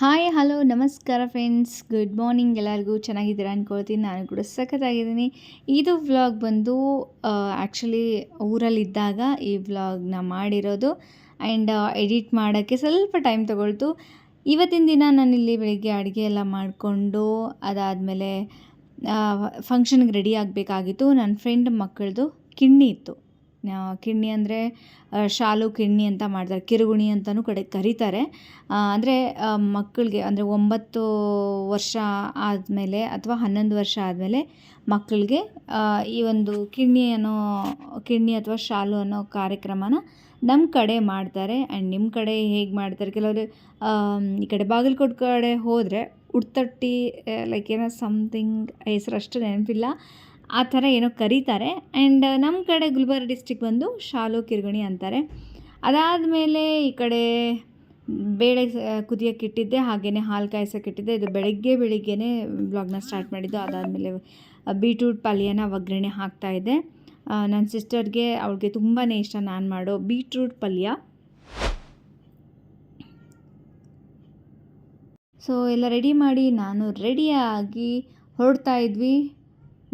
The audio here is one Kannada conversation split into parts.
ಹಾಯ್, ಹಲೋ, ನಮಸ್ಕಾರ ಫ್ರೆಂಡ್ಸ್ ಗುಡ್ ಮಾರ್ನಿಂಗ್ ಎಲ್ಲರಿಗೂ ಚೆನ್ನಾಗಿದ್ದೀರಾ ಅಂದ್ಕೊಳ್ತೀನಿ ನಾನು ಕೂಡ ಸಖತ್ತಾಗಿದ್ದೀನಿ. ಇದು ವ್ಲಾಗ್ ಬಂದು ಆ್ಯಕ್ಚುಲಿ ಊರಲ್ಲಿದ್ದಾಗ ಈ ವ್ಲಾಗ್ನ ಮಾಡಿರೋದು. ಆ್ಯಂಡ್ ಎಡಿಟ್ ಮಾಡೋಕ್ಕೆ ಸ್ವಲ್ಪ ಟೈಮ್ ತೊಗೊಳ್ತು. ಇವತ್ತಿನ ದಿನ ನಾನಿಲ್ಲಿ ಬೆಳಿಗ್ಗೆ ಅಡುಗೆ ಎಲ್ಲ ಮಾಡಿಕೊಂಡು, ಅದಾದಮೇಲೆ ಫಂಕ್ಷನ್ಗೆ ರೆಡಿ ಆಗಬೇಕಾಗಿತ್ತು. ನನ್ನ ಫ್ರೆಂಡ್ ಮಕ್ಕಳದು ಕಿಣ್ಣಿ ಇತ್ತು. ಕಿಣ್ಣಿ ಅಂದರೆ ಶಾಲು, ಕಿಣ್ಣಿ ಅಂತ ಮಾಡ್ತಾರೆ. ಕಿರುಗುಣಿ ಅಂತಲೂ ಕಡೆ ಕರೀತಾರೆ. ಅಂದರೆ ಮಕ್ಕಳಿಗೆ ಅಂದರೆ ಒಂಬತ್ತು ವರ್ಷ ಆದಮೇಲೆ ಅಥವಾ ಹನ್ನೊಂದು ವರ್ಷ ಆದಮೇಲೆ ಮಕ್ಕಳಿಗೆ ಈ ಒಂದು ಕಿಣ್ಣಿ ಅನ್ನೋ, ಕಿಣ್ಣಿ ಅಥವಾ ಶಾಲು ಅನ್ನೋ ಕಾರ್ಯಕ್ರಮನ ನಮ್ಮ ಕಡೆ ಮಾಡ್ತಾರೆ. ಆ್ಯಂಡ್ ನಿಮ್ಮ ಕಡೆ ಹೇಗೆ ಮಾಡ್ತಾರೆ? ಕೆಲವರು ಈ ಕಡೆ ಬಾಗಲಕೋಟೆ ಕಡೆ ಹೋದರೆ ಉಡ್ತಟ್ಟಿ ಲೈಕ್ ಏನೋ ಸಮಥಿಂಗ್ ಹೆಸರು ಅಷ್ಟು ನೆನಪಿಲ್ಲ. ಆ ಥರ ಏನೋ ಕರೀತಾರೆ. ಆ್ಯಂಡ್ ನಮ್ಮ ಕಡೆ ಗುಲ್ಬರ್ಗ ಡಿಸ್ಟಿಕ್ ಬಂದು ಶಾಲು ಕಿರ್ಗಣಿ ಅಂತಾರೆ. ಅದಾದಮೇಲೆ ಈ ಕಡೆ ಬೇಳೆ ಕುದಿಯೋಕೆ ಇಟ್ಟಿದ್ದೆ ಹಾಗೆಯೇ ಹಾಲು ಕಾಯಿಸೋಕೆ ಇಟ್ಟಿದ್ದೆ. ಇದು ಬೆಳಗ್ಗೆ ಬೆಳಿಗ್ಗೆನೇ ಬ್ಲಾಗ್ನ ಸ್ಟಾರ್ಟ್ ಮಾಡಿದ್ದು. ಅದಾದಮೇಲೆ ಬೀಟ್ರೂಟ್ ಪಲ್ಯನ ಒಗ್ಗರಣೆ ಹಾಕ್ತಾಯಿದ್ದೆ ನನ್ನ ಸಿಸ್ಟರ್ಗೆ ಅವಳಿಗೆ ತುಂಬಾ ಇಷ್ಟ ನಾನು ಮಾಡೋ ಬೀಟ್ರೂಟ್ ಪಲ್ಯ. ಸೊ ಎಲ್ಲ ರೆಡಿ ಮಾಡಿ ನಾನು ರೆಡಿಯಾಗಿ ಹೊರಡ್ತಾ ಇದ್ವಿ.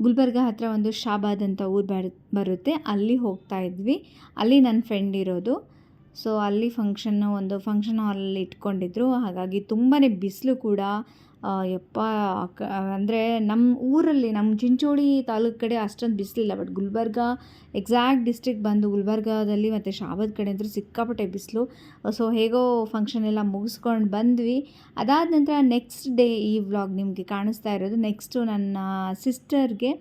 ಗುಲ್ಬರ್ಗ ಹತ್ತಿರ ಒಂದು ಶಾಬಾದ್ ಅಂತ ಊರು ಬರ್, ಬರುತ್ತೆ. ಅಲ್ಲಿ ಹೋಗ್ತಾ ಇದ್ವಿ. ಅಲ್ಲಿ ನನ್ನ ಫ್ರೆಂಡ್ ಇರೋದು. ಸೊ ಅಲ್ಲಿ ಫಂಕ್ಷನ್ನು ಒಂದು ಫಂಕ್ಷನ್ ಹಾಲಲ್ಲಿ ಇಟ್ಕೊಂಡಿದ್ರು. ಹಾಗಾಗಿ ತುಂಬಾ ಬಿಸಿಲು ಕೂಡ. ಯಪ್ಪ ಅಂದರೆ ನಮ್ಮ ಊರಲ್ಲಿ ನಮ್ಮ ಚಿಂಚೋಳಿ ತಾಲೂಕು ಕಡೆ ಅಷ್ಟೊಂದು ಬಿಸಿಲಿಲ್ಲ ಬಟ್ ಗುಲ್ಬರ್ಗ ಎಕ್ಸಾಕ್ಟ್ ಡಿಸ್ಟ್ರಿಕ್ಟ್ ಬಂದು ಗುಲ್ಬರ್ಗಾದಲ್ಲಿ ಮತ್ತು ಶಾಬದ ಕಡೆ ಅಂದರೆ ಸಿಕ್ಕಾಪಟ್ಟೆ ಬಿಸಿಲು. ಸೊ ಹೇಗೋ ಫಂಕ್ಷನ್ ಎಲ್ಲ ಮುಗಿಸ್ಕೊಂಡು ಬಂದ್ವಿ. ಅದಾದ ನಂತರ ನೆಕ್ಸ್ಟ್ ಡೇ ಈ ವ್ಲಾಗ್ ನಿಮಗೆ ಕಾಣಿಸ್ತಾ ಇರೋದು. ನೆಕ್ಸ್ಟು ನನ್ನ ಸಿಸ್ಟರ್ಗೆ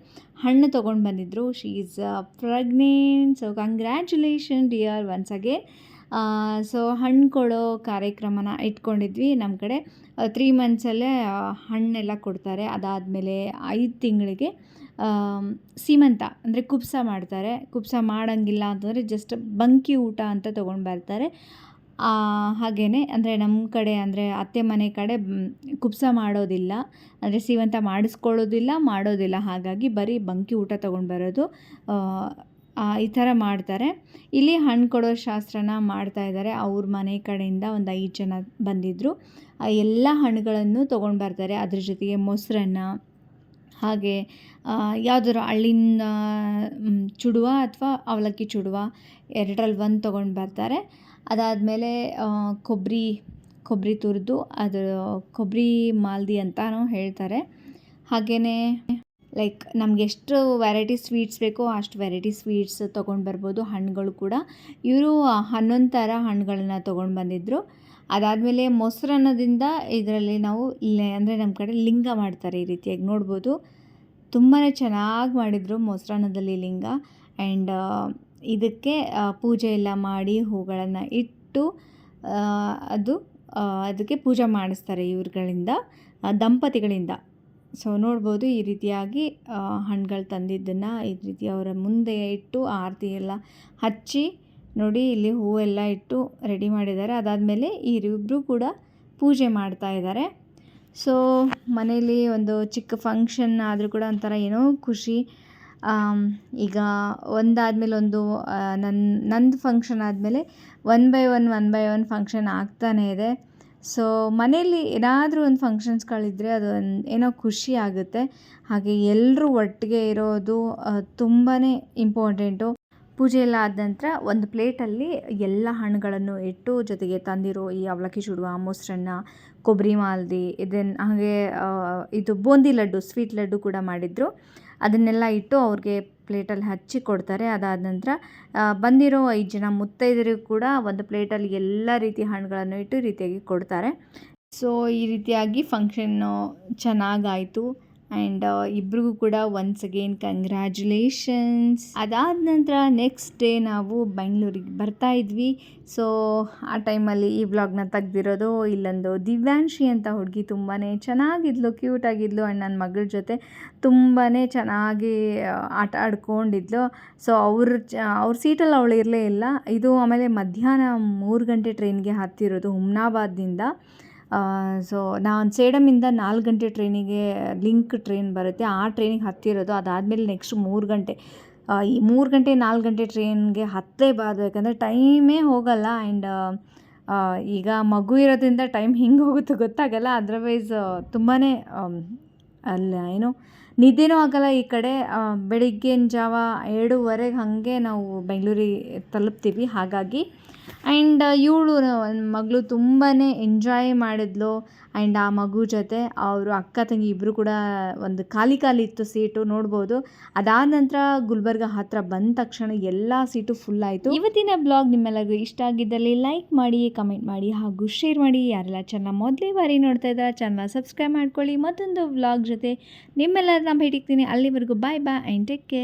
ಹಣ್ಣು ತೊಗೊಂಡು ಬಂದಿದ್ದರು she is pregnant so congratulation dear once again so ಹಣ್ಣು ಕೊಡೋ ಕಾರ್ಯಕ್ರಮನ ಇಟ್ಕೊಂಡಿದ್ವಿ ನಮ್ಮ ಕಡೆ. ತ್ರೀ ಮಂತ್ಸಲ್ಲೇ ಹಣ್ಣೆಲ್ಲ ಕೊಡ್ತಾರೆ. ಅದಾದಮೇಲೆ ಐದು ತಿಂಗಳಿಗೆ ಸೀಮಂತ, ಅಂದರೆ ಕುಪ್ಸ ಮಾಡ್ತಾರೆ. ಕುಪ್ಸ ಮಾಡೋಂಗಿಲ್ಲ ಅಂತಂದರೆ ಜಸ್ಟ್ ಬಂಕಿ ಊಟ ಅಂತ ತೊಗೊಂಡು ಬರ್ತಾರೆ. ಹಾಗೇ ಅಂದರೆ ನಮ್ಮ ಕಡೆ, ಅಂದರೆ ಅತ್ತೆ ಮನೆ ಕಡೆ ಕುಪ್ಸ ಮಾಡೋದಿಲ್ಲ. ಅಂದರೆ ಸೀಮಂತ ಮಾಡಿಸ್ಕೊಳ್ಳೋದಿಲ್ಲ, ಮಾಡೋದಿಲ್ಲ. ಹಾಗಾಗಿ ಬರೀ ಬಂಕಿ ಊಟ ತೊಗೊಂಡು ಬರೋದು. ಈ ಥರ ಮಾಡ್ತಾರೆ. ಇಲ್ಲಿ ಹಣ್ಣು ಕೊಡೋ ಶಾಸ್ತ್ರನ ಮಾಡ್ತಾ ಇದ್ದಾರೆ. ಅವ್ರ ಮನೆ ಕಡೆಯಿಂದ ಒಂದು ಐದು ಜನ ಬಂದಿದ್ದರು ಎಲ್ಲ ಹಣ್ಣುಗಳನ್ನು ತೊಗೊಂಡು ಬರ್ತಾರೆ. ಅದ್ರ ಜೊತೆಗೆ ಮೊಸರನ್ನ, ಹಾಗೆ ಯಾವುದಾದ್ರು ಹಳ್ಳಿನ ಚುಡುವ ಅಥವಾ ಅವಲಕ್ಕಿ ಚುಡುವ ಎರಡರಲ್ಲಿ ಒಂದು ತೊಗೊಂಡು ಬರ್ತಾರೆ. ಅದಾದಮೇಲೆ ಕೊಬ್ಬರಿ ಕೊಬ್ಬರಿ ತುರಿದು, ಅದು ಕೊಬ್ಬರಿ ಮಾಲ್ದಿ ಅಂತಲೂ ಹೇಳ್ತಾರೆ. ಹಾಗೆಯೇ ಲೈಕ್ ನಮ್ಗೆ ಎಷ್ಟು ವೆರೈಟಿ ಸ್ವೀಟ್ಸ್ ಬೇಕೋ ಅಷ್ಟು ವೆರೈಟಿ ಸ್ವೀಟ್ಸ್ ತೊಗೊಂಡು ಬರ್ಬೋದು, ಹಣ್ಣುಗಳು ಕೂಡ. ಇವರು ಹನ್ನೊಂದು ಥರ ಹಣ್ಣುಗಳನ್ನ ತೊಗೊಂಡು ಬಂದಿದ್ದರು ಅದಾದಮೇಲೆ ಮೊಸರನ್ನದಿಂದ ಇದರಲ್ಲಿ ನಾವು ಅಂದರೆ ನಮ್ಮ ಕಡೆ ಲಿಂಗ ಮಾಡ್ತಾರೆ ಈ ರೀತಿಯಾಗಿ ನೋಡ್ಬೋದು. ತುಂಬಾ ಚೆನ್ನಾಗಿ ಮಾಡಿದರು ಮೊಸರನ್ನದಲ್ಲಿ ಲಿಂಗ. ಆ್ಯಂಡ್ ಇದಕ್ಕೆ ಪೂಜೆ ಎಲ್ಲ ಮಾಡಿ ಹೂಗಳನ್ನು ಇಟ್ಟು ಅದು ಅದಕ್ಕೆ ಪೂಜೆ ಮಾಡಿಸ್ತಾರೆ ಇವ್ರುಗಳಿಂದ ದಂಪತಿಗಳಿಂದ. ಸೊ ನೋಡ್ಬೋದು ಈ ರೀತಿಯಾಗಿ ಹಣ್ಣುಗಳು ತಂದಿದ್ದನ್ನು ಈ ರೀತಿ ಅವರ ಮುಂದೆ ಇಟ್ಟು ಆರತಿ ಎಲ್ಲ ಹಚ್ಚಿ ನೋಡಿ ಇಲ್ಲಿ ಹೂವೆಲ್ಲ ಇಟ್ಟು ರೆಡಿ ಮಾಡಿದ್ದಾರೆ. ಅದಾದಮೇಲೆ ಇವರಿಬ್ಬರು ಕೂಡ ಪೂಜೆ ಮಾಡ್ತಾ ಇದ್ದಾರೆ. ಸೊ ಮನೇಲಿ ಒಂದು ಚಿಕ್ಕ ಫಂಕ್ಷನ್ ಆದರೂ ಕೂಡ ಒಂಥರ ಏನೋ ಖುಷಿ. ಈಗ ಒಂದಾದಮೇಲೆ ಒಂದು ನನ್ನ ನಂದು ಫಂಕ್ಷನ್ ಆದಮೇಲೆ one by one one by one function ಆಗ್ತಾನೇ ಇದೆ. ಸೊ ಮನೆಯಲ್ಲಿ ಏನಾದರೂ ಒಂದು ಫಂಕ್ಷನ್ಸ್ಗಳಿದ್ದರೆ ಅದು ಏನೋ ಖುಷಿ ಆಗುತ್ತೆ. ಹಾಗೆ ಎಲ್ಲರೂ ಒಟ್ಟಿಗೆ ಇರೋದು ತುಂಬಾ ಇಂಪಾರ್ಟೆಂಟು ಪೂಜೆ ಎಲ್ಲ ಆದ ನಂತರ ಒಂದು ಪ್ಲೇಟಲ್ಲಿ ಎಲ್ಲ ಹಣ್ಣುಗಳನ್ನು ಇಟ್ಟು ಜೊತೆಗೆ ತಂದಿರೋ ಈ ಅವಲಕ್ಕಿ ಚುಡುವ ಮೊಸರನ್ನ ಕೊಬ್ಬರಿ ಮಾಲ್ದಿ ಇದನ್ನು ಹಾಗೆ ಇದು ಬೂಂದಿ ಲಡ್ಡು ಸ್ವೀಟ್ ಲಡ್ಡು ಕೂಡ ಮಾಡಿದರು. ಅದನ್ನೆಲ್ಲ ಇಟ್ಟು ಅವ್ರಿಗೆ ಪ್ಲೇಟಲ್ಲಿ ಹಚ್ಚಿ ಕೊಡ್ತಾರೆ. ಅದಾದ ನಂತರ ಬಂದಿರೋ ಐದು ಜನ ಮುತ್ತೈದರಿಗೂ ಕೂಡ ಒಂದು ಪ್ಲೇಟಲ್ಲಿ ಎಲ್ಲ ರೀತಿ ಹಣ್ಣುಗಳನ್ನು ಇಟ್ಟು ರೀತಿಯಾಗಿ ಕೊಡ್ತಾರೆ. ಸೊ, ಈ ರೀತಿಯಾಗಿ ಫಂಕ್ಷನ್ನು ಚೆನ್ನಾಗಾಯಿತು. ಆ್ಯಂಡ್ ಇಬ್ರಿಗೂ ಕೂಡ ಒನ್ಸ್ ಅಗೇನ್ ಕಂಗ್ರ್ಯಾಚುಲೇಷನ್ಸ್ ಅದಾದ ನಂತರ ನೆಕ್ಸ್ಟ್ ಡೇ ನಾವು ಬೆಂಗಳೂರಿಗೆ ಬರ್ತಾ ಇದ್ವಿ. ಸೊ ಆ ಟೈಮಲ್ಲಿ ಈ ವ್ಲಾಗ್ನ ತೆಗ್ದಿರೋದು ಇಲ್ಲೊಂದು ದಿವ್ಯಾಂಶಿ ಅಂತ ಹುಡುಗಿ ತುಂಬಾ ಚೆನ್ನಾಗಿದ್ಲು ಕ್ಯೂಟ್ ಆಗಿದ್ಲು ಆ್ಯಂಡ್ ನನ್ನ ಮಗಳ ಜೊತೆ ತುಂಬಾ ಚೆನ್ನಾಗಿ ಆಟ ಆಡ್ಕೊಂಡಿದ್ಲು. ಸೊ ಅವ್ರ ಅವ್ರ ಸೀಟಲ್ಲಿ ಅವಳು ಇರಲೇ ಇಲ್ಲ. ಇದು ಆಮೇಲೆ ಮಧ್ಯಾಹ್ನ ಮೂರು ಗಂಟೆ ಟ್ರೈನ್ಗೆ ಹತ್ತಿರೋದು ಹುಮ್ನಾಬಾದ್ನಿಂದ ಸೊ ನಾನು ಸೇಡಮಿಂದ ನಾಲ್ಕು ಗಂಟೆ ಟ್ರೈನಿಗೆ ಲಿಂಕ್ ಟ್ರೈನ್ ಬರುತ್ತೆ. ಆ ಟ್ರೈನಿಗೆ ಹತ್ತಿರೋದು ಅದಾದಮೇಲೆ ನೆಕ್ಸ್ಟ್ ಮೂರು ಗಂಟೆ. ಈ ಮೂರು ಗಂಟೆ, ನಾಲ್ಕು ಗಂಟೆ ಟ್ರೈನ್ಗೆ ಹತ್ತಲೇಬಾರ್ದು ಯಾಕಂದರೆ ಟೈಮೇ ಹೋಗಲ್ಲ ಆ್ಯಂಡ್ ಈಗ ಮಗು ಇರೋದ್ರಿಂದ ಟೈಮ್ ಹೆಂಗೆ ಹೋಗುತ್ತೋ ಗೊತ್ತಾಗಲ್ಲ. ಅದರ್ವೈಸ್ ತುಂಬಾ ಅಲ್ಲ, ಏನು, ನಿದ್ದೆನೂ ಆಗಲ್ಲ ಈ ಕಡೆ. ಬೆಳಿಗ್ಗಿನ ಜಾವ ಎರಡೂವರೆಗೆ ಹಾಗೆ ನಾವು ಬೆಂಗಳೂರಿಗೆ ತಲುಪ್ತೀವಿ. ಹಾಗಾಗಿ ಆ್ಯಂಡ್ ಇವಳು ಮಗಳು ತುಂಬಾ ಎಂಜಾಯ್ ಮಾಡಿದ್ಲು. ಆ್ಯಂಡ್ ಆ ಮಗು ಜೊತೆ ಅವರು ಅಕ್ಕ ತಂಗಿ ಇಬ್ಬರು ಕೂಡ ಒಂದು ಖಾಲಿ ಖಾಲಿ ಇತ್ತು ಸೀಟು ನೋಡ್ಬೋದು. ಅದಾದ ನಂತರ ಗುಲ್ಬರ್ಗ ಹತ್ತಿರ ಬಂದ ತಕ್ಷಣ ಎಲ್ಲ ಸೀಟು ಫುಲ್ ಆಯಿತು. ಇವತ್ತಿನ ಬ್ಲಾಗ್ ನಿಮ್ಮೆಲ್ಲರಿಗೂ ಇಷ್ಟ ಆಗಿದ್ದಲ್ಲಿ ಲೈಕ್ ಮಾಡಿ ಕಮೆಂಟ್ ಮಾಡಿ ಹಾಗೂ ಶೇರ್ ಮಾಡಿ. ಯಾರೆಲ್ಲ ಚಾನಲ್ ಮೊದಲೇ ಬಾರಿ ನೋಡ್ತಾ ಇದ್ದಾರೆ ಚಾನಲ್ ಸಬ್ಸ್ಕ್ರೈಬ್ ಮಾಡ್ಕೊಳ್ಳಿ. ಮತ್ತೊಂದು ಬ್ಲಾಗ್ ಜೊತೆ ನಿಮ್ಮೆಲ್ಲರನ್ನ ಭೇಟಿಗ್ತೀನಿ ಅಲ್ಲಿವರೆಗೂ bye bye and take care